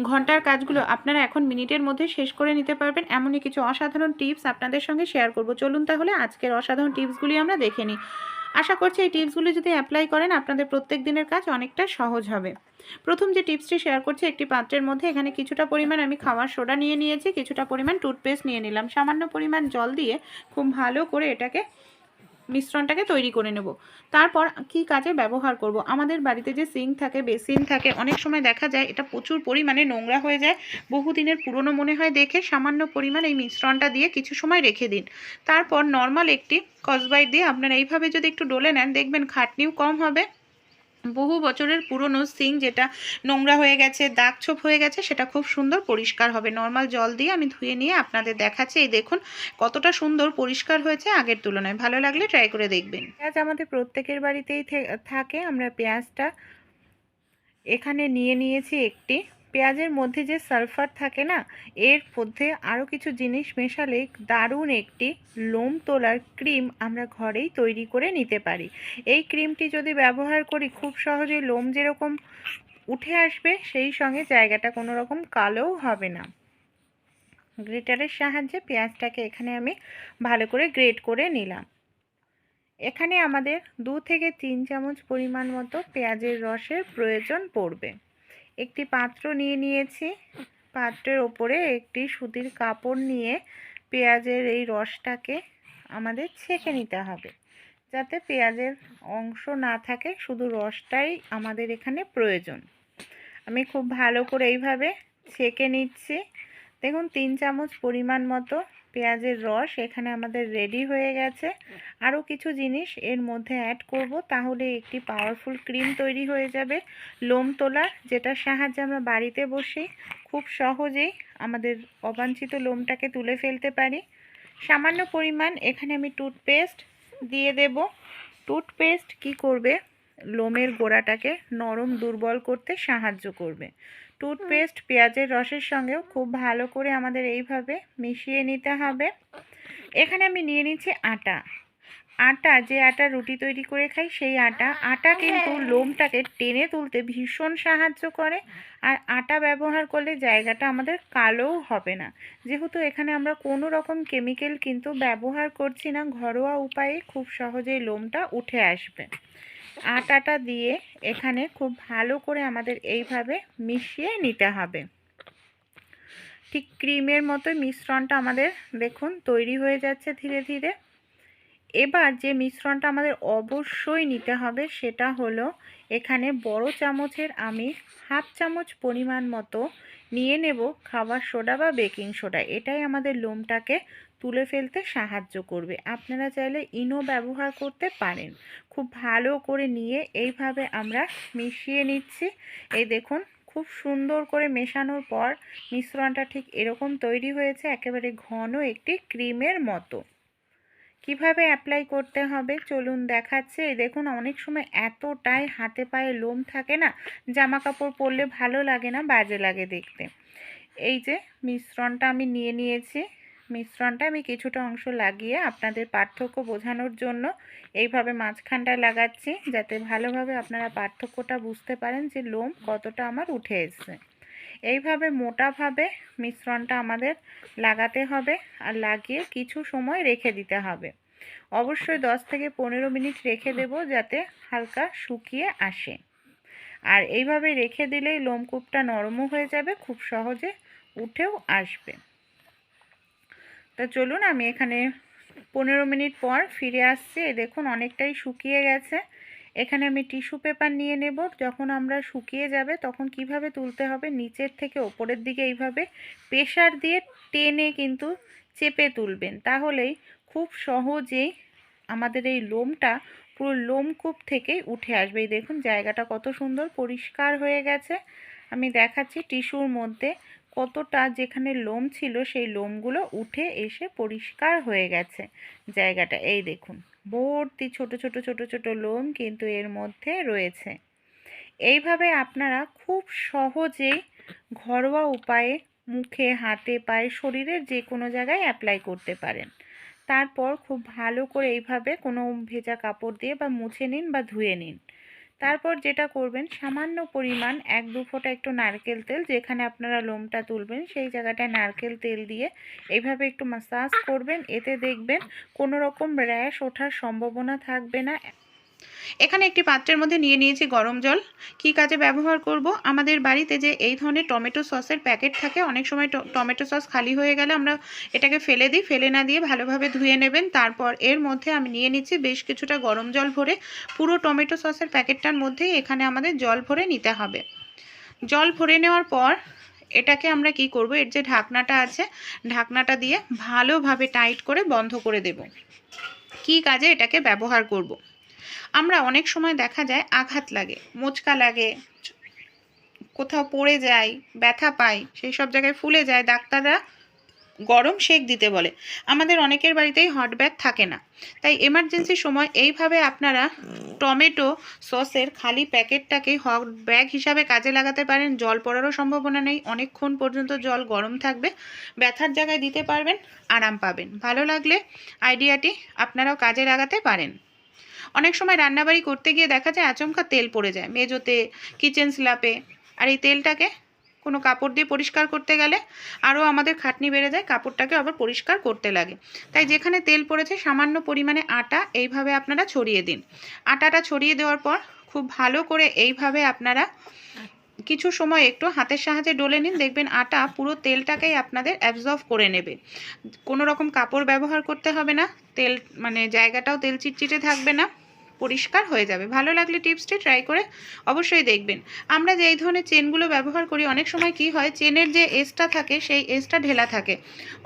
ঘণ্টার কাজগুলো আপনারা এখন মিনিটের মধ্যে শেষ করে নিতে পারবেন। এমনই কিছু অসাধারণ টিপস আপনাদের সঙ্গে শেয়ার করব। চলুন তাহলে আজকের অসাধারণ টিপসগুলি আমরা দেখে নিই। আশা করছি এই টিপসগুলি যদি অ্যাপ্লাই করেন, আপনাদের প্রত্যেক দিনের কাজ অনেকটা সহজ হবে। প্রথম যে টিপসটি শেয়ার করছি, একটি পাত্রের মধ্যে এখানে কিছুটা পরিমাণ আমি খাওয়ার সোডা নিয়ে নিয়েছি, কিছুটা পরিমাণ টুথপেস্ট নিয়ে নিলাম। সামান্য পরিমাণ জল দিয়ে খুব ভালো করে এটাকে মিশ্রণটাকে তৈরি করে নেব। তারপর কি কাজে ব্যবহার করব? আমাদের বাড়িতে যে সিঙ্ক থাকে, বেসিন থাকে, অনেক সময় দেখা যায় এটা প্রচুর পরিমাণে নোংরা হয়ে যায়। বহুদিনের পুরনো মনে হয় দেখে সামান্য পরিমাণ এই মিশ্রণটা দিয়ে কিছু সময় রেখে দিন। তারপর নর্মাল একটি কসবাইট দিয়ে আপনারা এইভাবে যদি একটু ডলে নেন, দেখবেন খাটনিও কম হবে। বহু বছরের পুরনো সিং যেটা নোংরা হয়ে গেছে, দাগ ছোপ হয়ে গেছে, সেটা খুব সুন্দর পরিষ্কার হবে। নর্মাল জল দিয়ে আমি ধুয়ে নিয়ে আপনাদের দেখাচ্ছি। এই দেখুন কতটা সুন্দর পরিষ্কার হয়েছে আগের তুলনায়। ভালো লাগলে ট্রাই করে দেখবেন। পেঁয়াজ আমাদের প্রত্যেকের বাড়িতেই থাকে। আমরা পেঁয়াজটা এখানে নিয়ে নিয়েছি একটি। পেঁয়াজের মধ্যে যে সালফার থাকে না, এর মধ্যে আরও কিছু জিনিস মেশালে দারুণ একটি লোম তোলার ক্রিম আমরা ঘরেই তৈরি করে নিতে পারি। এই ক্রিমটি যদি ব্যবহার করি, খুব সহজেই লোম যেরকম উঠে আসবে, সেই সঙ্গে জায়গাটা কোনো রকম কালোও হবে না। গ্রেটারের সাহায্যে পেঁয়াজটাকে এখানে আমি ভালো করে গ্রেট করে নিলাম। এখানে আমাদের দু থেকে তিন চামচ পরিমাণ মতো পেঁয়াজের রসের প্রয়োজন পড়বে। একটি পাত্র নিয়ে নিয়েছি। পাত্রের ওপরে একটি সুতির কাপড় নিয়ে পেঁয়াজের এই রসটাকে আমাদের ছেঁকে নিতে হবে। যাতে পেঁয়াজের অংশ না থাকে, শুধু রসটাই আমাদের এখানে প্রয়োজন। আমি খুব ভালো করে এইভাবে ছেঁকে নিচ্ছি। দেখুন, তিন চামচ পরিমাণ মতো পেঁয়াজের রস এখানে আমাদের রেডি হয়ে গেছে। আরও কিছু জিনিস এর মধ্যে অ্যাড করব, তাহলে একটি পাওয়ারফুল ক্রিম তৈরি হয়ে যাবে। লোম তোলা, যেটার সাহায্যে আমরা বাড়িতে বসে খুব সহজেই আমাদের অবাঞ্ছিত লোমটাকে তুলে ফেলতে পারি। সামান্য পরিমাণ এখানে আমি টুথপেস্ট দিয়ে দেব। টুথপেস্ট কি করবে? লোমের গোড়াটাকে নরম দুর্বল করতে সাহায্য করবে। টুথপেস্ট পেঁয়াজের রসের সঙ্গেও খুব ভালো করে আমাদের এইভাবে মিশিয়ে নিতে হবে। এখানে আমি নিয়ে নিচ্ছি আটা। আটা যে আটা রুটি তৈরি করে খাই সেই আটা। আটা কিন্তু লোমটাকে টেনে তুলতে ভীষণ সাহায্য করে। আর আটা ব্যবহার করলে জায়গাটা আমাদের কালোও হবে না। যেহেতু এখানে আমরা কোনো রকম কেমিক্যাল কিন্তু ব্যবহার করছি না ঘরোয়া উপায়ে খুব সহজেই লোমটা উঠে আসবে। আটাটা দিয়ে এখানে খুব ভালো করে আমাদের এইভাবে মিশিয়ে নিতে হবে। ঠিক ক্রিমের মতো মিশ্রণটা আমাদের দেখুন তৈরি হয়ে যাচ্ছে ধীরে ধীরে। এবার যে মিশ্রণটা আমাদের অবশ্যই নিতে হবে সেটা হলো এখানে বড় চামচের আমি হাফ চামচ পরিমাণ মতো নিয়ে নেব খাবার সোডা বা বেকিং সোডা। এটাই আমাদের লোমটাকে তুলে ফেলতে সাহায্য করবে। আপনারা চাইলে ইনো ব্যবহার করতে পারেন। খুব ভালো করে নিয়ে এইভাবে আমরা মিশিয়ে নিচ্ছি। এই দেখুন, খুব সুন্দর করে মেশানোর পর মিশ্রণটা ঠিক এরকম তৈরি হয়েছে, একেবারে ঘন একটি ক্রিমের মতো। কীভাবে অ্যাপ্লাই করতে হবে? চলুন দেখাচ্ছে। এই দেখুন, অনেক সময় এতটাই হাতে পায়ে লোম থাকে না জামা কাপড় পরলে ভালো লাগে না, বাজে লাগে দেখতে। এই যে, মিশ্রণটা আমি নিয়ে নিয়েছি। মিশ্রণটা আমি কিছুটা অংশ লাগিয়ে আপনাদের পার্থক্য বোঝানোর জন্য এইভাবে মাঝখানটা লাগাচ্ছি, যাতে ভালোভাবে আপনারা পার্থক্যটা বুঝতে পারেন যে লোম কতটা আমার উঠে এসছে। এইভাবে মোটাভাবে মিশ্রণটা আমাদের লাগাতে হবে আর লাগিয়ে কিছু সময় রেখে দিতে হবে। অবশ্যই 10 থেকে পনেরো মিনিট রেখে দেব যাতে হালকা শুকিয়ে আসে। আর এইভাবে রেখে দিলেই লোমকূপটা নরমও হয়ে যাবে, খুব সহজে উঠেও আসবে। তো চলুন আমি এখানে পনেরো মিনিট পর ফিরে আসছি। দেখুন, অনেকটাই শুকিয়ে গেছে। এখানে আমি টিস্যু পেপার নিয়ে নেব। যখন আমরা শুকিয়ে যাবে, তখন কীভাবে তুলতে হবে? নিচের থেকে ওপরের দিকে এইভাবে প্রেশার দিয়ে টেনে কিন্তু চেপে তুলবেন। তাহলেই খুব সহজেই আমাদের এই লোমটা পুরো লোমকূপ থেকেই উঠে আসবে। এই দেখুন, জায়গাটা কত সুন্দর পরিষ্কার হয়ে গেছে। আমি দেখাচ্ছি টিস্যুর মধ্যে। কতটা যেখানে লোম ছিল সেই লোমগুলো উঠে এসে পরিষ্কার হয়ে গেছে জায়গাটা। এই দেখুন, ভর্তি ছোট ছোট ছোট ছোট লোম কিন্তু এর মধ্যে রয়েছে। এইভাবে আপনারা খুব সহজেই ঘরোয়া উপায়ে মুখে, হাতে, পায়ে, শরীরের যে কোনো জায়গায় অ্যাপ্লাই করতে পারেন। তারপর খুব ভালো করে এইভাবে কোনো ভেজা কাপড় দিয়ে বা মুছে নিন বা ধুয়ে নিন। তারপর যেটা করবেন, সামান্য পরিমাণ এক দু ফোঁটা একটু নারকেল তেল, যেখানে আপনারা লোমটা তুলবেন, সেই জায়গাটায় নারকেল তেল দিয়ে এভাবে একটু মাসাজ করবেন। এতে দেখবেন কোনো রকম র্যাশ ওঠার সম্ভাবনা থাকবে না। এখানে একটি পাত্রের মধ্যে নিয়ে নিয়েছি গরম জল। কি কাজে ব্যবহার করব? আমাদের বাড়িতে যে এই ধরনের টমেটো সসের প্যাকেট থাকে, অনেক সময় টমেটো সস খালি হয়ে গেলে আমরা এটাকে ফেলে দিই, ফেলে না দিয়ে ভালোভাবে ধুয়ে নেবেন। তারপর এর মধ্যে আমি নিয়ে নিচ্ছি বেশ কিছুটা গরম জল ভরে পুরো টমেটো সসের প্যাকেটটার মধ্যেই এখানে আমাদের জল ভরে নিতে হবে। জল ভরে নেওয়ার পর এটাকে আমরা কি করব? এর যে ঢাকনাটা আছে, ঢাকনাটা দিয়ে ভালোভাবে টাইট করে বন্ধ করে দেব। কি কাজে এটাকে ব্যবহার করব। আমরা অনেক সময় দেখা যায় আঘাত লাগে, মোচকা লাগে, কোথাও পড়ে যায়, ব্যথা পাই সেই সব জায়গায় ফুলে যায়, ডাক্তাররা গরম সেক দিতে বলে। আমাদের অনেকের বাড়িতেই হট ব্যাগ থাকে না। তাই এমার্জেন্সি সময় এইভাবে আপনারা টমেটো সসের খালি প্যাকেটটাকে হট ব্যাগ হিসাবে কাজে লাগাতে পারেন। জল পড়ারও সম্ভাবনা নেই। অনেকক্ষণ পর্যন্ত জল গরম থাকবে। ব্যথার জায়গায় দিতে পারবেন, আরাম পাবেন। ভালো লাগলে আইডিয়াটি আপনারাও কাজে লাগাতে পারেন। অনেক সময় রান্নাবাড়ি করতে গিয়ে দেখা যায় আচমকা তেল পড়ে যায়। মেজোতে কিচেন স্ল্যাপে আর এই তেলটাকে কোনো কাপড় দিয়ে পরিষ্কার করতে গেলে আরও আমাদের খাটনি বেড়ে যায় কাপড়টাকে আবার পরিষ্কার করতে লাগে। তাই যেখানে তেল পড়েছে সামান্য পরিমাণে আটা এইভাবে আপনারা ছড়িয়ে দিন। আটাটা ছড়িয়ে দেওয়ার পর খুব ভালো করে এইভাবে আপনারা কিছু সময় একটু হাতের সাহায্যে ডলে নিন, দেখবেন আটা পুরো তেলটাকেই আপনাদের অ্যাবজর্ব করে নেবে। কোনো রকম কাপড় ব্যবহার করতে হবে না, তেল মানে জায়গাটাও তেল চিটচিটে থাকবে না। পরিষ্কার হয়ে যাবে। ভালো লাগলে টিপসটি ট্রাই করে অবশ্যই দেখবেন। আমরা যে এই ধরনের চেনগুলো ব্যবহার করি, অনেক সময় কি হয়, চেনের যে এসটা থাকে, সেই এসটা ঢেলা থাকে।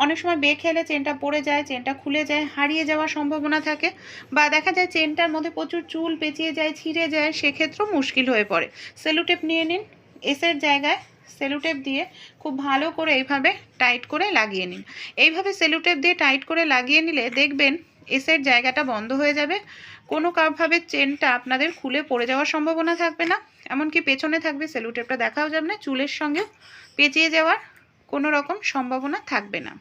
অনেক সময় বে খেলে চেনটা পড়ে যায়, চেনটা খুলে যায়, হারিয়ে যাওয়ার সম্ভাবনা থাকে বা দেখা যায় চেনটার মধ্যে প্রচুর চুল পেঁচিয়ে যায়, ছিঁড়ে যায়, সেক্ষেত্রেও মুশকিল হয়ে পড়ে। সেলুটেপ নিয়ে নিন, এসের জায়গায় সেলুটেপ দিয়ে খুব ভালো করে এইভাবে টাইট করে লাগিয়ে নিন। এইভাবে সেলুটেপ দিয়ে টাইট করে লাগিয়ে নিলে দেখবেন এসের জায়গাটা বন্ধ হয়ে যাবে। কোনো কারভাবে চেনটা আপনাদের খুলে পড়ে যাওয়ার সম্ভাবনা থাকবে না। এমনকি পেছনে থাকবে সেলুটেপটা দেখাও যাবে না। চুলের সঙ্গে পেঁচিয়ে যাওয়ার কোনো রকম সম্ভাবনা থাকবে না।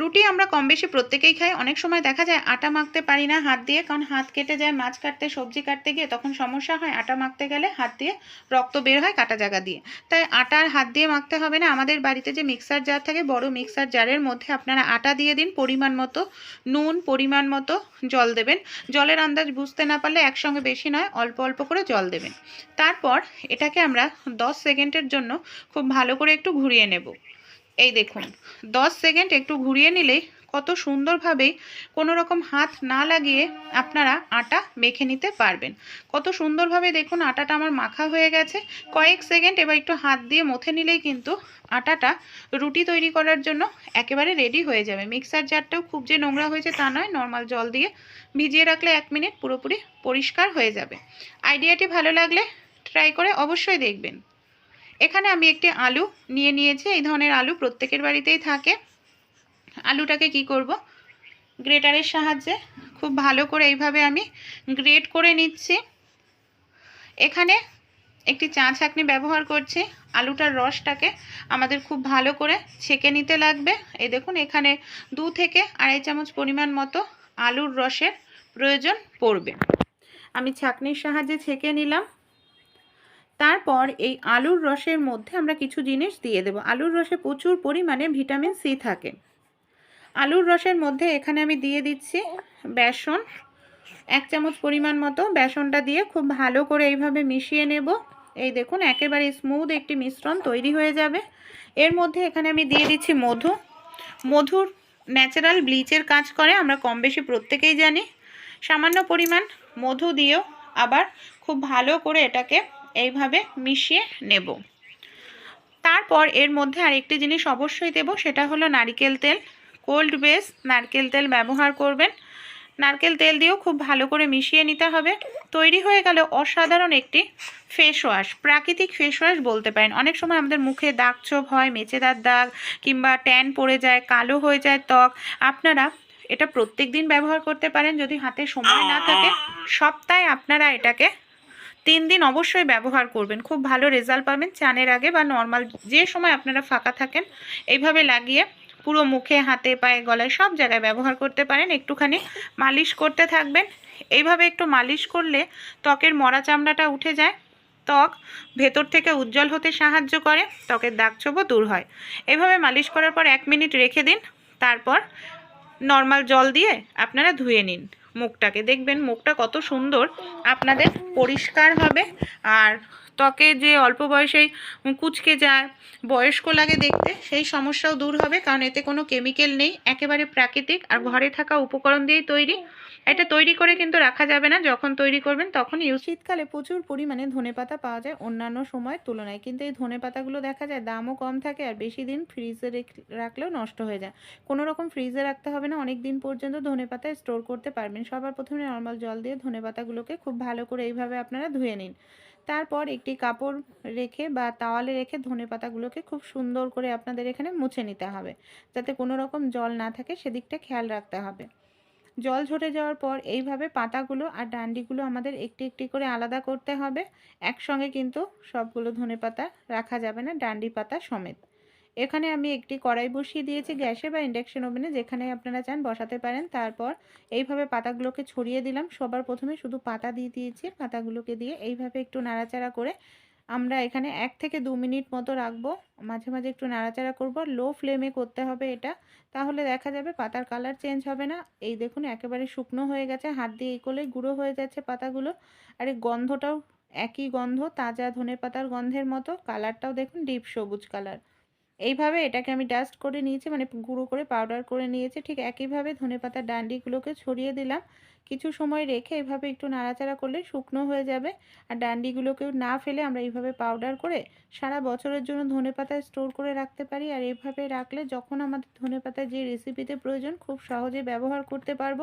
রুটি আমরা কম বেশি প্রত্যেকেই খাই। অনেক সময় দেখা যায় আটা মাখতে পারি না হাত দিয়ে, কারণ হাত কেটে যায়, মাছ কাটতে, সবজি কাটতে গিয়ে তখন সমস্যা হয়। আটা মাখতে গেলে হাত দিয়ে রক্ত বের হয় কাটা জায়গা দিয়ে। তাই আটার হাত দিয়ে মাখতে হবে না। আমাদের বাড়িতে যে মিক্সার জার থাকে, বড় মিক্সার জারের মধ্যে আপনারা আটা দিয়ে দিন। পরিমাণ মতো নুন, পরিমাণ মতো জল দেবেন। জলের আন্দাজ বুঝতে না পারলে একসঙ্গে বেশি নয়, অল্প অল্প করে জল দেবেন। তারপর এটাকে আমরা দশ সেকেন্ডের জন্য খুব ভালো করে একটু ঘুরিয়ে নেব। এই দেখুন, দশ সেকেন্ড একটু ঘুরিয়ে নিলেই কত সুন্দরভাবেই কোনো রকম হাত না লাগিয়ে আপনারা আটা মেখে নিতে পারবেন। কত সুন্দরভাবে দেখুন আটাটা আমার মাখা হয়ে গেছে। কয়েক সেকেন্ড এবার একটু হাত দিয়ে মথে নিলেই কিন্তু আটাটা রুটি তৈরি করার জন্য একেবারে রেডি হয়ে যাবে। মিক্সার জারটাও খুব যে নোংরা হয়েছে তা নয়, নর্মাল জল দিয়ে ভিজিয়ে রাখলে এক মিনিট পুরোপুরি পরিষ্কার হয়ে যাবে। আইডিয়াটি ভালো লাগলে ট্রাই করে অবশ্যই দেখবেন। এখানে আমি একটি আলু নিয়ে নিয়েছি। এই ধরনের আলু প্রত্যেকের বাড়িতেই থাকে। আলুটাকে কি করব? গ্রেটারের সাহায্যে খুব ভালো করে এইভাবে আমি গ্রেট করে নিচ্ছি। এখানে একটি চা ছাঁকনি ব্যবহার করছি। আলুটার রসটাকে আমাদের খুব ভালো করে ছেঁকে নিতে লাগবে। এই দেখুন, এখানে দু থেকে আড়াই চামচ পরিমাণ মতো আলুর রসের প্রয়োজন পড়বে। আমি ছাঁকনির সাহায্যে ছেঁকে নিলাম। তারপর এই আলুর রসের মধ্যে আমরা কিছু জিনিস দিয়ে দেব। আলুর রসে প্রচুর পরিমাণে ভিটামিন সি থাকে। আলুর রসের মধ্যে এখানে আমি দিয়ে দিচ্ছি বেসন। এক চামচ পরিমাণ মতো বেসনটা দিয়ে খুব ভালো করে এইভাবে মিশিয়ে নেব। এই দেখুন, একেবারে স্মুথ একটি মিশ্রণ তৈরি হয়ে যাবে। এর মধ্যে এখানে আমি দিয়ে দিচ্ছি মধু। মধুর ন্যাচারাল ব্লিচের কাজ করে, আমরা কম বেশি প্রত্যেকেই জানি। সামান্য পরিমাণ মধু দিয়েও আবার খুব ভালো করে এটাকে এইভাবে মিশিয়ে নেব। তারপর এর মধ্যে আরেকটি জিনিস অবশ্যই দেব, সেটা হলো নারকেল তেল। কোল্ড বেস নারকেল তেল ব্যবহার করবেন। নারকেল তেল দিয়েও খুব ভালো করে মিশিয়ে নিতে হবে। তৈরি হয়ে গেল অসাধারণ একটি ফেস ওয়াশ প্রাকৃতিক ফেস ওয়াশ বলতে পারেন। অনেক সময় আমাদের মুখে দাগ ছোপ হয় মেচেদার দাগ কিংবা ট্যান পড়ে যায়, কালো হয়ে যায় ত্বক। আপনারা এটা প্রত্যেক দিন ব্যবহার করতে পারেন। যদি হাতে সময় না থাকে, সপ্তাহে আপনারা এটাকে তিন দিন অবশ্যই ব্যবহার করবেন। খুব ভালো রেজাল্ট পাবেন চানের আগে বা নর্মাল যে সময় আপনারা ফাঁকা থাকেন, এইভাবে লাগিয়ে পুরো মুখে, হাতে, পায়ে, গলায় সব জায়গায় ব্যবহার করতে পারেন। একটুখানি মালিশ করতে থাকবেন। এইভাবে একটু মালিশ করলে ত্বকের মরা চামড়াটা উঠে যায়। ত্বক ভেতর থেকে উজ্জ্বল হতে সাহায্য করে, ত্বকের দাগছোপও দূর হয়। এভাবে মালিশ করার পর এক মিনিট রেখে দিন। তারপর নর্মাল জল দিয়ে আপনারা ধুয়ে নিন। মুখটাকে। দেখবেন মুখটা কত সুন্দর আপনাদের পরিষ্কার হবে আর ত্বকে যে অল্প বয়সেই কুচকে যায়, বয়স্ক লাগে দেখতে, সেই সমস্যাও দূর হবে, কারণ এতে কোনো কেমিক্যাল নেই, একেবারে প্রাকৃতিক আর ঘরে থাকা উপকরণ দিয়েই তৈরি। এটা তৈরি করে কিন্তু রাখা যাবে না, যখন তৈরি করবেন তখন ইউজ শীতকালে প্রচুর পরিমাণে ধনেপাতা পাওয়া যায় অন্যান্য সময়ের তুলনায়, কিন্তু এই ধনেপাতাগুলো দেখা যায় দামও কম থাকে আর বেশি দিন ফ্রিজে রাখলেও নষ্ট হয়ে যায়। কোনো রকম ফ্রিজে রাখতে হবে না, অনেক দিন পর্যন্ত ধনেপাতা স্টোর করতে পারবেন। সবার প্রথমে নর্মাল জল দিয়ে ধনেপাতাগুলোকে খুব ভালো করে এইভাবে আপনারা ধুয়ে নিন। তারপর একটি কাপড় রেখে বা তাওয়ালে রেখে ধনে পাতাগুলোকে খুব সুন্দর করে আপনাদের এখানে মুছে নিতে হবে। যাতে কোনো রকম জল না থাকে, সেদিকটা খেয়াল রাখতে হবে। জল ঝরে যাওয়ার পর এইভাবে পাতাগুলো আর ডান্ডিগুলো আমাদের একটি একটি করে আলাদা করতে হবে। একসঙ্গে কিন্তু সবগুলো ধনে পাতা রাখা যাবে না, ডান্ডি পাতা সমেত। এখানে আমি একটি কড়াই বসিয়ে দিয়েছি গ্যাসে বা ইন্ডাকশন ওভেনে যেখানে আপনারা চান বসাতে পারেন। তারপর এইভাবে পাতাগুলোকে ছড়িয়ে দিলাম। সবার প্রথমে শুধু পাতা দিয়ে দিয়েছি। পাতাগুলোকে দিয়ে এইভাবে একটু নাড়াচাড়া করে আমরা এখানে এক থেকে দু মিনিট মতো রাখব। মাঝে মাঝে একটু নাড়াচাড়া করব। লো ফ্লেমে করতে হবে এটা। তাহলে দেখা যাবে পাতার কালার চেঞ্জ হবে না। এই দেখুন একেবারে শুকনো হয়ে গেছে। হাত দিয়ে এই করলে গুঁড়ো হয়ে যাচ্ছে পাতাগুলো। আর এই গন্ধটাও একই গন্ধ, তাজা ধনে পাতার গন্ধের মতো। কালারটাও দেখুন ডিপ সবুজ কালার। এইভাবে এটাকে আমি ডাস্ট করে নিয়েছি মানে গুঁড়ো করে পাউডার করে নিয়েছি। ঠিক একইভাবে ধনে পাতার ডান্ডিগুলোকে ছড়িয়ে দিলাম। কিছু সময় রেখে এভাবে একটু নাড়াচাড়া করলে শুকনো হয়ে যাবে। আর ডান্ডিগুলোকেও না ফেলে আমরা এইভাবে পাউডার করে সারা বছরের জন্য ধনে পাতা স্টোর করে রাখতে পারি। আর এইভাবে রাখলে যখন আমাদের ধনে পাতা যে রেসিপিতে প্রয়োজন, খুব সহজে ব্যবহার করতে পারব।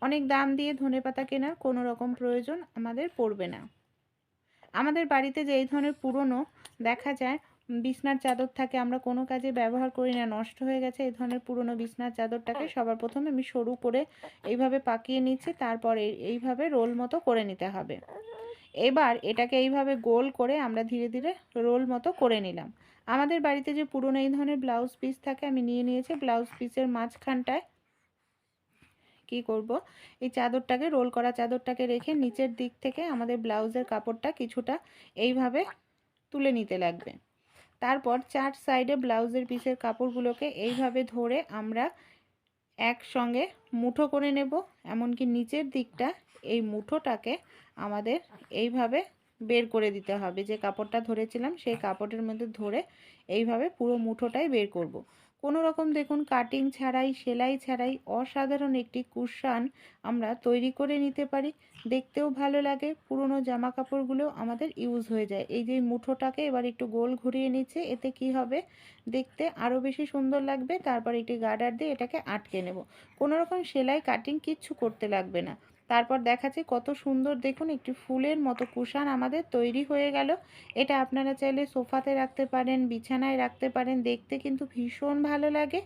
অনেক দাম দিয়ে ধনে পাতা কেনার কোনো রকম প্রয়োজন আমাদের পড়বে না। আমাদের বাড়িতে যে এই ধরনের পুরনো দেখা যায় বিছনার চাদর থাকে আমরা কোনো কাজে ব্যবহার করি না নষ্ট হয়ে গেছে এই ধরনের পুরনো বিছনার চাদরটাকে সবার প্রথমে আমি সরু করে এইভাবে পাকিয়ে নিচ্ছি তারপর এইভাবে রোল মতো করে নিতে হবে। এবার এটাকে এইভাবে গোল করে আমরা ধীরে ধীরে রোল মতো করে নিলাম। আমাদের বাড়িতে যে পুরনো এই ধরনের ব্লাউজ পিস থাকে আমি নিয়ে নিয়েছি ব্লাউজ পিসের মাঝখানটায় কি করব এই চাদরটাকে রোল করা চাদরটাকে রেখে নিচের দিক থেকে আমাদের ব্লাউজের কাপড়টা কিছুটা এইভাবে তুলে নিতে লাগবে। তারপর চার সাইডে ব্লাউজের পিসের কাপড়গুলোকে এইভাবে ধরে আমরা একসঙ্গে মুঠো করে নেব এমনকি নিচের দিকটা এই মুঠোটাকে আমাদের এইভাবে বের করে দিতে হবে যে কাপড়টা ধরেছিলাম, সেই কাপড়ের মধ্যে ধরে এইভাবে পুরো মুঠোটাই বের করব। কোনো রকম দেখুন কাটিং ছাড়াই, সেলাই ছাড়াই অসাধারণ একটি কুশান আমরা তৈরি করে নিতে পারি। দেখতেও ভালো লাগে, পুরনো জামা কাপড়গুলো আমাদের ইউজ হয়ে যায়। এই যে মুঠোটাকে এবার একটু গোল ঘুরিয়ে নিচ্ছে, এতে কি হবে? দেখতে আরও বেশি সুন্দর লাগবে, তারপর একটি গার্ডার দিয়ে এটাকে আটকে নেব। কোনো রকম সেলাই কাটিং কিচ্ছু করতে লাগবে না। তারপর দেখাচ্ছে কত সুন্দর দেখুন একটি ফুলের মতো কুশান আমাদের তৈরি হয়ে গেল। এটা আপনারা চাইলে সোফাতে রাখতে পারেন, বিছানায় রাখতে পারেন, দেখতে কিন্তু ভীষণ ভালো লাগে।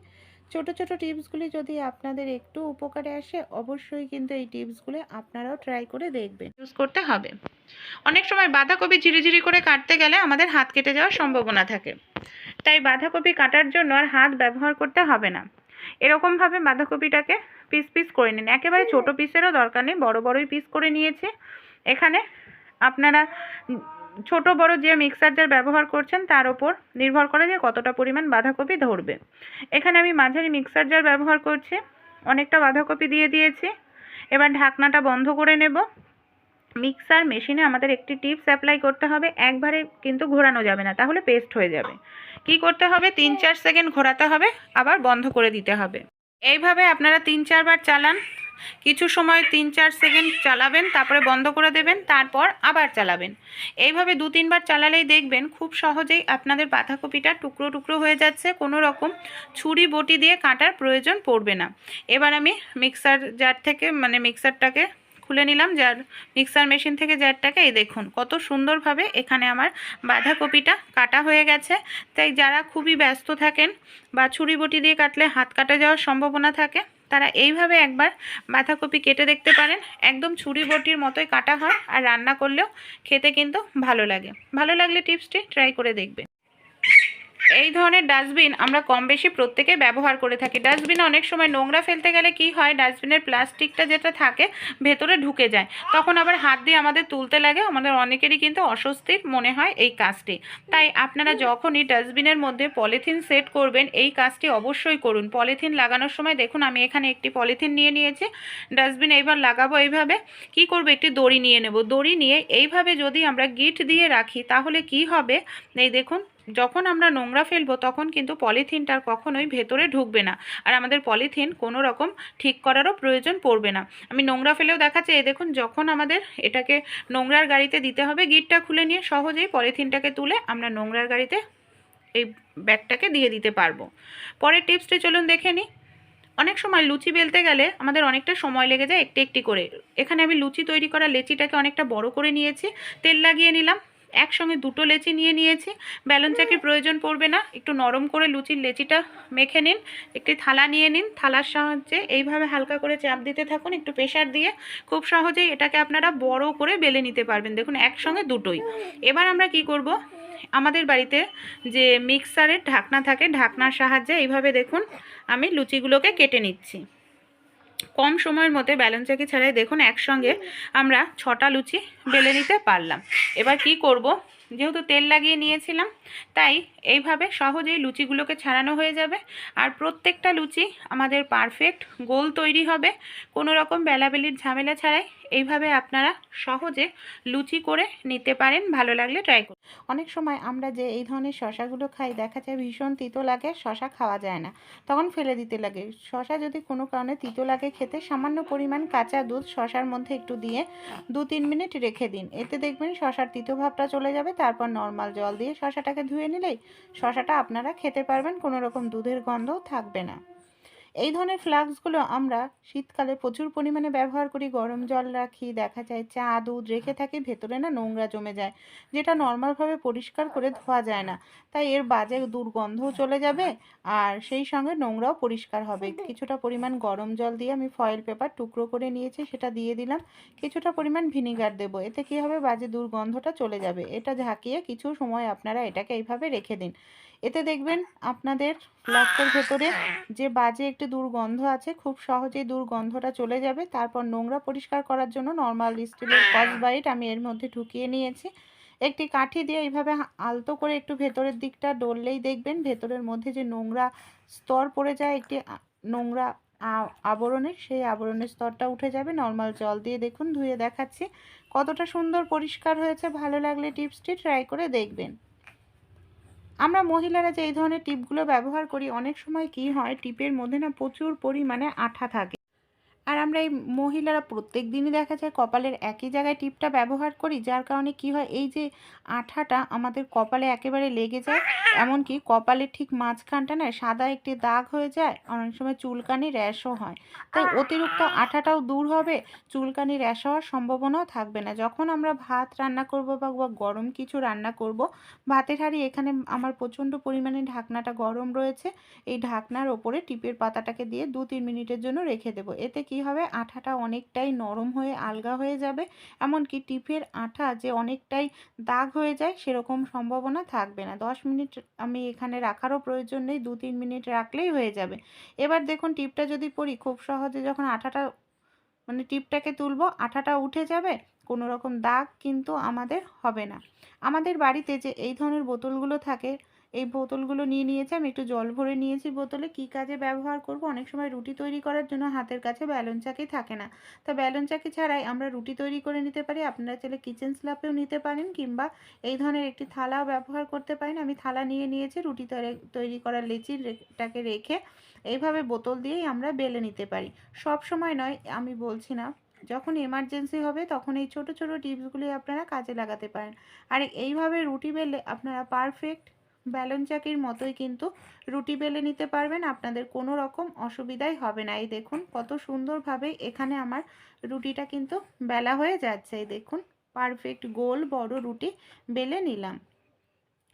ছোট ছোট টিপসগুলি যদি আপনাদের একটু উপকারে আসে, অবশ্যই কিন্তু এই টিপসগুলো আপনারাও ট্রাই করে দেখবেন। ইউজ করতে হবে। অনেক সময় বাঁধাকপি ঝিরিঝিরি করে কাটতে গেলে আমাদের হাত কেটে যাওয়ার সম্ভাবনা থাকে। তাই বাঁধাকপি কাটার জন্য আর হাত ব্যবহার করতে হবে না। এরকমভাবে বাঁধাকপিটাকে পিস পিস করে নিন। একেবারে ছোট পিসেরও দরকার নেই, বড় বড়ই পিস করে নিয়েছি। এখানে আপনারা ছোট বড় যে মিক্সার জার ব্যবহার করছেন, তার ওপর নির্ভর করে যে কতটা পরিমাণ বাঁধাকপি ধরবে। এখানে আমি মাঝারি মিক্সার জার ব্যবহার করছি, অনেকটা বাঁধাকপি দিয়ে দিয়েছি। এবার ঢাকনাটা বন্ধ করে নেব। মিক্সার মেশিনে আমাদের একটি টিপস অ্যাপ্লাই করতে হবে, একবারে কিন্তু ঘোরানো যাবে না, তাহলে পেস্ট হয়ে যাবে। কি করতে হবে? তিন চার সেকেন্ড ঘোরাতে হবে, আবার বন্ধ করে দিতে হবে। এইভাবে আপনারা তিন চারবার চালান। কিছু সময় তিন চার সেকেন্ড চালাবেন, তারপরে বন্ধ করে দেবেন, তারপর আবার চালাবেন। এইভাবে দু তিনবার চালালেই দেখবেন খুব সহজেই আপনাদের বাঁধাকপিটা টুকরো টুকরো হয়ে যাচ্ছে, কোনো রকম ছুরি বটি দিয়ে কাটার প্রয়োজন পড়বে না। এবার আমি মিক্সার জার থেকে মানে মিক্সারটাকে খুলে নিলাম যার মিক্সার মেশিন থেকে জারটাকে এই দেখুন কত সুন্দরভাবে এখানে আমার বাঁধাকপিটা কাটা হয়ে গেছে। তাই যারা খুবই ব্যস্ত থাকেন বা ছুরি বটি দিয়ে কাটলে হাত কাটা যাওয়ার সম্ভাবনা থাকে, তারা এইভাবে একবার বাঁধাকপি কেটে দেখতে পারেন। একদম ছুরি বটির মতোই কাটা হয় আর রান্না করলেও খেতে কিন্তু ভালো লাগে। ভালো লাগলে টিপসটি ট্রাই করে দেখবেন। এই ধরনের ডাস্টবিন আমরা কম বেশি প্রত্যেকে ব্যবহার করে থাকি। ডাস্টবিনে অনেক সময় নোংরা ফেলতে গেলে কি হয়? ডাস্টবিনের প্লাস্টিকটা যেটা থাকে, ভেতরে ঢুকে যায়। তখন আবার হাত দিয়ে আমাদের তুলতে লাগে। আমাদের অনেকেরই কিন্তু অস্বস্তির মনে হয় এই কাজটি। তাই আপনারা যখনই ডাস্টবিনের মধ্যে পলিথিন সেট করবেন, এই কাজটি অবশ্যই করুন। পলিথিন লাগানোর সময় দেখুন, আমি এখানে একটি পলিথিন নিয়ে নিয়েছি। ডাস্টবিন এইবার লাগাবো এইভাবে। কি করব? একটি দড়ি নিয়ে নেব। দড়ি নিয়ে এইভাবে যদি আমরা গিট দিয়ে রাখি, তাহলে কি হবে? এই দেখুন যখন আমরা নোংরা ফেলব, তখন কিন্তু পলিথিনটা কখনোই ভেতরে ঢুকবে না। আর আমাদের পলিথিন কোনো রকম ঠিক করারও প্রয়োজন পড়বে না। আমি নোংরা ফেলেও দেখাচ্ছি, এই দেখুন, যখন আমাদের এটাকে নোংরার গাড়িতে দিতে হবে, গিটটা খুলে নিয়ে সহজেই পলিথিনটাকে তুলে আমরা নোংরার গাড়িতে এই ব্যাগটাকে দিয়ে দিতে পারব। পরের টিপসটি চলুন দেখে নিই। অনেক সময় লুচি বেলতে গেলে আমাদের অনেকটা সময় লেগে যায় একটি একটি করে। এখানে আমি লুচি তৈরি করা লেচিটাকে অনেকটা বড় করে নিয়েছি, তেল লাগিয়ে নিলাম। একসঙ্গে দুটো লেচি নিয়ে নিয়েছি। ব্যালন চাকির প্রয়োজন পড়বে না। একটু নরম করে লুচির লেচিটা মেখে নিন। একটি থালা নিয়ে নিন। থালার সাহায্যে এইভাবে হালকা করে চাপ দিতে থাকুন। একটু প্রেশার দিয়ে খুব সহজেই এটাকে আপনারা বড় করে বেলে নিতে পারবেন। দেখুন একসঙ্গে দুটোই। এবার আমরা কি করব? আমাদের বাড়িতে যে মিক্সারের ঢাকনা থাকে ঢাকনার সাহায্যে এইভাবে দেখুন আমি লুচিগুলোকে কেটে নিচ্ছি। কম সময়ের মধ্যে ব্যালেন্স চাকি ছাড়াই দেখুন একসঙ্গে আমরা ছটা লুচি বেলে নিতে পারলাম। এবার কি করব? যেহেতু তেল লাগিয়ে নিয়েছিলাম, তাই এইভাবে সহজেই লুচিগুলোকে ছাড়ানো হয়ে যাবে। আর প্রত্যেকটা লুচি আমাদের পারফেক্ট গোল তৈরি হবে। কোনো রকম বেলাবেলির ঝামেলা ছাড়াই এইভাবে আপনারা সহজে লুচি করে নিতে পারেন, ভালো লাগলে ট্রাই করুন। অনেক সময় আমরা যে এই ধরনের শশাগুলো খাই, দেখা যায় ভীষণ তিতো লাগে, শশা খাওয়া যায় না। তখন ফেলে দিতে লাগে। শশা যদি কোনো কারণে তিতো লাগে খেতে, সামান্য পরিমাণ কাঁচা দুধ শশার মধ্যে একটু দিয়ে দু তিন মিনিট রেখে দিন। এতে দেখবেন শশার তিতো ভাবটা চলে যাবে, তারপর নর্মাল জল দিয়ে শশাটাকে ধুয়ে নিলেই শশাটা আপনারা খেতে পারবেন, কোনো রকম দুধের গন্ধও থাকবে না। এই ধরনের ফ্লাক্সগুলো আমরা শীতকালে প্রচুর পরিমাণে ব্যবহার করি। গরম জল রাখি, দেখা যায় চা, দুধ রেখে থাকি, ভেতরে না নোংরা জমে যায়, যেটা নর্মালভাবে পরিষ্কার করে ধোয়া যায় না। তাই এর বাজে দুর্গন্ধও চলে যাবে আর সেই সঙ্গে নোংরাও পরিষ্কার হবে। কিছুটা পরিমাণ গরম জল দিয়ে আমি ফয়েল পেপার টুকরো করে নিয়েছি, সেটা দিয়ে দিলাম। কিছুটা পরিমাণ ভিনিগার দেবো, এতে কী হবে? বাজে দুর্গন্ধটা চলে যাবে। এটা ঝাঁকিয়ে কিছু সময় আপনারা এটাকে এইভাবে রেখে দিন। এতে দেখবেন আপনাদের ফ্লাস্কের ভেতরে যে বাজে একটি দুর্গন্ধ আছে খুব সহজেই দুর্গন্ধটা চলে যাবে। তারপর নোংরা পরিষ্কার করার জন্য নর্মাল স্টিলের কস বাইট আমি এর মধ্যে ঢুকিয়ে নিয়েছি। একটি কাঠি দিয়ে এইভাবে আলতো করে একটু ভেতরের দিকটা ডললেই দেখবেন ভেতরের মধ্যে যে নোংরা স্তর পড়ে যায় একটি নোংরা আবরণের সেই আবরণের স্তরটা উঠে যাবে। নর্মাল জল দিয়ে দেখুন ধুয়ে দেখাচ্ছি। কতটা সুন্দর পরিষ্কার হয়েছে ভালো লাগলে টিপসটি ট্রাই করে দেখবেন। আমরা মহিলারা যে এই ধরনের টিপগুলো ব্যবহার করি, অনেক সময় কি হয়, টিপের মধ্যে না প্রচুর পরিমাণে আঠা থাকে। আর আমরা এই মহিলারা প্রত্যেক দিনই দেখা যায় কপালের একই জায়গায় টিপটা ব্যবহার করি, যার কারণে কি হয়, এই যে আঠাটা আমাদের কপালে একেবারে লেগে যায়, এমনকি কপালের ঠিক মাঝখানটা না সাদা একটি দাগ হয়ে যায়, অনেক সময় চুলকানি র্যাশও হয়। তাই অতিরিক্ত আঠাটাও দূর হবে, চুলকানি র্যাশ হওয়ার সম্ভাবনাও থাকবে না। যখন আমরা ভাত রান্না করব বা গরম কিছু রান্না করব, ভাতের হাঁড়ি এখানে আমার প্রচণ্ড পরিমাণে ঢাকনাটা গরম রয়েছে, এই ঢাকনার ওপরে টিপের পাতাটাকে দিয়ে দু তিন মিনিটের জন্য রেখে দেবো। এতে কি হবে, আঠাটা অনেকটাই নরম হয়ে আলগা হয়ে যাবে, এমনকি টিপের আঠা যে অনেকটাই দাগ হয়ে যায় সেরকম সম্ভাবনা থাকবে না। দশ মিনিট আমি এখানে রাখারও প্রয়োজন নেই দু তিন মিনিট রাখলেই হয়ে যাবে। এবার দেখুন টিপটা যদি পরি খুব সহজে যখন আঠাটা মানে টিপটাকে তুলবো, আঠাটা উঠে যাবে কোনো রকম দাগ কিন্তু আমাদের হবে না। আমাদের বাড়িতে যে এই ধরনের বোতলগুলো থাকে এই বোতলগুলো নিয়ে নিয়েছি, আমি একটু জল ভরে নিয়েছি বোতলে। কী কাজে ব্যবহার করব? অনেক সময় রুটি তৈরি করার জন্য হাতের কাছে ব্যালন চাকি থাকে না। তা ব্যালন চাকি ছাড়াই আমরা রুটি তৈরি করে নিতে পারি। আপনারা চাইলে কিচেন স্ল্যাপেও নিতে পারেন কিংবা এই ধরনের একটি থালাও ব্যবহার করতে পারেন। আমি থালা নিয়ে নিয়েছি, রুটি তৈরি- করার লেচিটাকে রেখে এইভাবে বোতল দিয়েই আমরা বেলে নিতে পারি। সব সময় নয়, আমি বলছি না, যখন এমার্জেন্সি হবে তখন এই ছোট ছোট টিপসগুলি আপনারা কাজে লাগাতে পারেন। আর এইভাবে রুটি বেললে আপনারা পারফেক্ট ব্যালন চাকির মতোই কিন্তু রুটি বেলে নিতে পারবেন। আপনাদের কোনো রকম অসুবিধাই হবে না। এই দেখুন, কত সুন্দরভাবে এখানে আমার রুটিটা কিন্তু বেলা হয়ে যাচ্ছে। এই দেখুন পারফেক্ট গোল বড় রুটি বেলে নিলাম।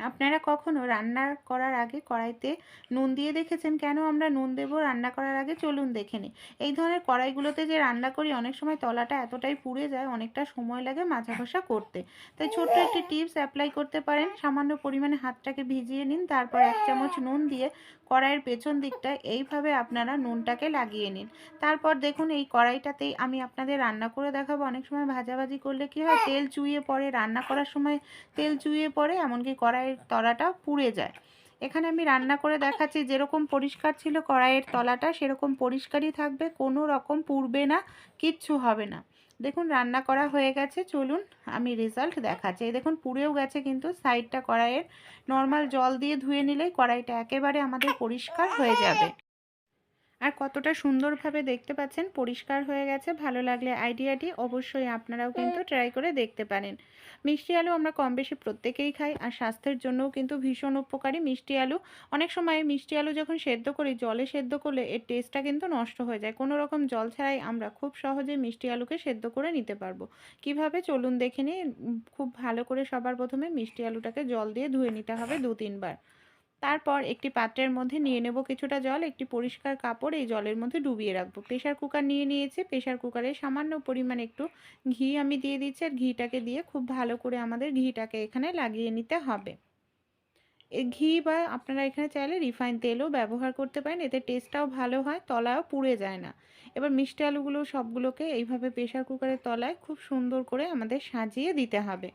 আপনারা কখনো রান্না করার আগে কড়াইতে নুন দিয়ে দেখেছেন? কেন আমরা নুন দেব, রান্না করার আগে চলুন দেখে নিই এই ধরনের কড়াইগুলোতে যে রান্না করি, অনেক সময় তলাটা এতটাই পুড়ে যায়, অনেকটা সময় লাগে মাজা ঘষা করতে। তাই ছোট্ট একটি টিপস অ্যাপ্লাই করতে পারেন। সামান্য পরিমাণে হাতটাকে ভিজিয়ে নিন, তারপর এক চামচ নুন দিয়ে কড়াইয়ের পেছন দিকটায় এইভাবে আপনারা নুনটাকে লাগিয়ে নিন। তারপর দেখুন, এই কড়াইটাতেই আমি আপনাদের রান্না করে দেখাবো। অনেক সময় ভাজাভাজি করলে কি হয়, তেল চুইয়ে পড়ে রান্না করার সময় তেল চুইয়ে পড়ে এমনকি কড়াইয়ের তলাটা পুড়ে যায়। এখানে আমি রান্না করে দেখাচ্ছি যেরকম পরিষ্কার ছিল কড়াইয়ের তলাটা, সেরকম পরিষ্কারই থাকবে, কোনো রকম পুড়বে না, কিচ্ছু হবে না। দেখুন, রান্না করা হয়ে গেছে, চলুন আমি রেজাল্ট দেখাচ্ছি। এই দেখুন, পুড়েও গেছে কিন্তু সাইডটা কড়াইয়ের নর্মাল জল দিয়ে ধুয়ে নিলেই কড়াইটা একেবারে আমাদের পরিষ্কার হয়ে যাবে। আর কতটা সুন্দরভাবে দেখতে পাচ্ছেন পরিষ্কার হয়ে গেছে ভালো লাগলে আইডিয়াটি অবশ্যই আপনারাও কিন্তু ট্রাই করে দেখতে পারেন। মিষ্টি আলু আমরা কম বেশি প্রত্যেকেই খাই আর স্বাস্থ্যের জন্যও কিন্তু ভীষণ উপকারী। মিষ্টি আলু অনেক সময় মিষ্টি আলু যখন সেদ্ধ করি জলে সেদ্ধ করলে এর টেস্টটা কিন্তু নষ্ট হয়ে যায়। কোনো রকম জল ছাড়াই আমরা খুব সহজে মিষ্টি আলুকে সেদ্ধ করে নিতে পারব। কীভাবে? চলুন দেখে নিই। খুব ভালো করে সবার প্রথমে মিষ্টি আলুটাকে জল দিয়ে ধুয়ে নিতে হবে দু তিনবার তারপর একটি পাত্রের মধ্যে নিয়ে নেব কিছুটা জল, একটি পরিষ্কার কাপড়, এই জলের মধ্যে ডুবিয়ে রাখব। প্রেশার কুকার নিয়ে নিয়েছি। প্রেশার কুকারে সামান্য পরিমাণ একটু ঘি আমি দিয়ে দিচ্ছি। আর ঘিটাকে দিয়ে খুব ভালো করে আমাদের ঘিটাকে এখানে লাগিয়ে নিতে হবে। ঘি বা আপনারা এখানে চাইলে রিফাইন তেলও ব্যবহার করতে পারেন, এতে টেস্টটাও ভালো হয় তলাও পুড়ে যায় না। এবার মিষ্টি আলুগুলো সবগুলোকে এইভাবে প্রেশার কুকারের তলায় খুব সুন্দর করে আমাদের সাজিয়ে দিতে হবে।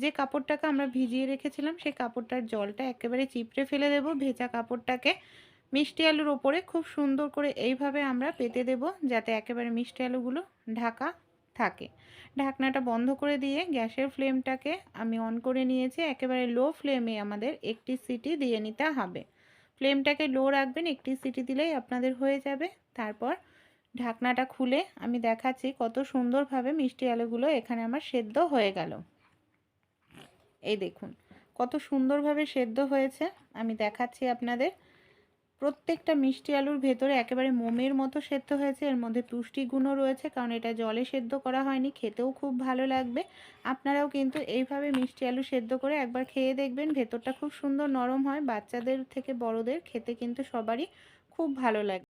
যে কাপড়টাকে আমরা ভিজিয়ে রেখেছিলাম, সেই কাপড়টার জলটা একেবারে চিপড়ে ফেলে দেব, ভেজা কাপড়টাকে মিষ্টি আলুর ওপরে খুব সুন্দর করে এইভাবে আমরা পেতে দেব, যাতে একেবারে মিষ্টি আলুগুলো ঢাকা থাকে। ঢাকনাটা বন্ধ করে দিয়ে গ্যাসের ফ্লেমটাকে আমি অন করে নিয়েছি। একেবারে লো ফ্লেমে আমাদের একটি সিটি দিয়ে নিতে হবে। ফ্লেমটাকে লো রাখবেন, একটি সিটি দিলেই আপনাদের হয়ে যাবে। তারপর ঢাকনাটা খুলে আমি দেখাচ্ছি কত সুন্দরভাবে মিষ্টি আলুগুলো এখানে আমার সেদ্ধ হয়ে গেল। এই দেখুন, কত সুন্দরভাবে সেদ্ধ হয়েছে। আমি দেখাচ্ছি আপনাদের। প্রত্যেকটা মিষ্টি আলুর ভেতরে একেবারে মোমের মতো সেদ্ধ হয়েছে। এর মধ্যে পুষ্টিগুণও রয়েছে, কারণ এটা জলে সেদ্ধ করা হয়নি, খেতেও খুব ভালো লাগবে। আপনারাও কিন্তু এইভাবে মিষ্টি আলু সেদ্ধ করে একবার খেয়ে দেখবেন, ভেতরটা খুব সুন্দর নরম হয়। বাচ্চাদের থেকে বড়দের খেতে কিন্তু সবারই খুব ভালো লাগে।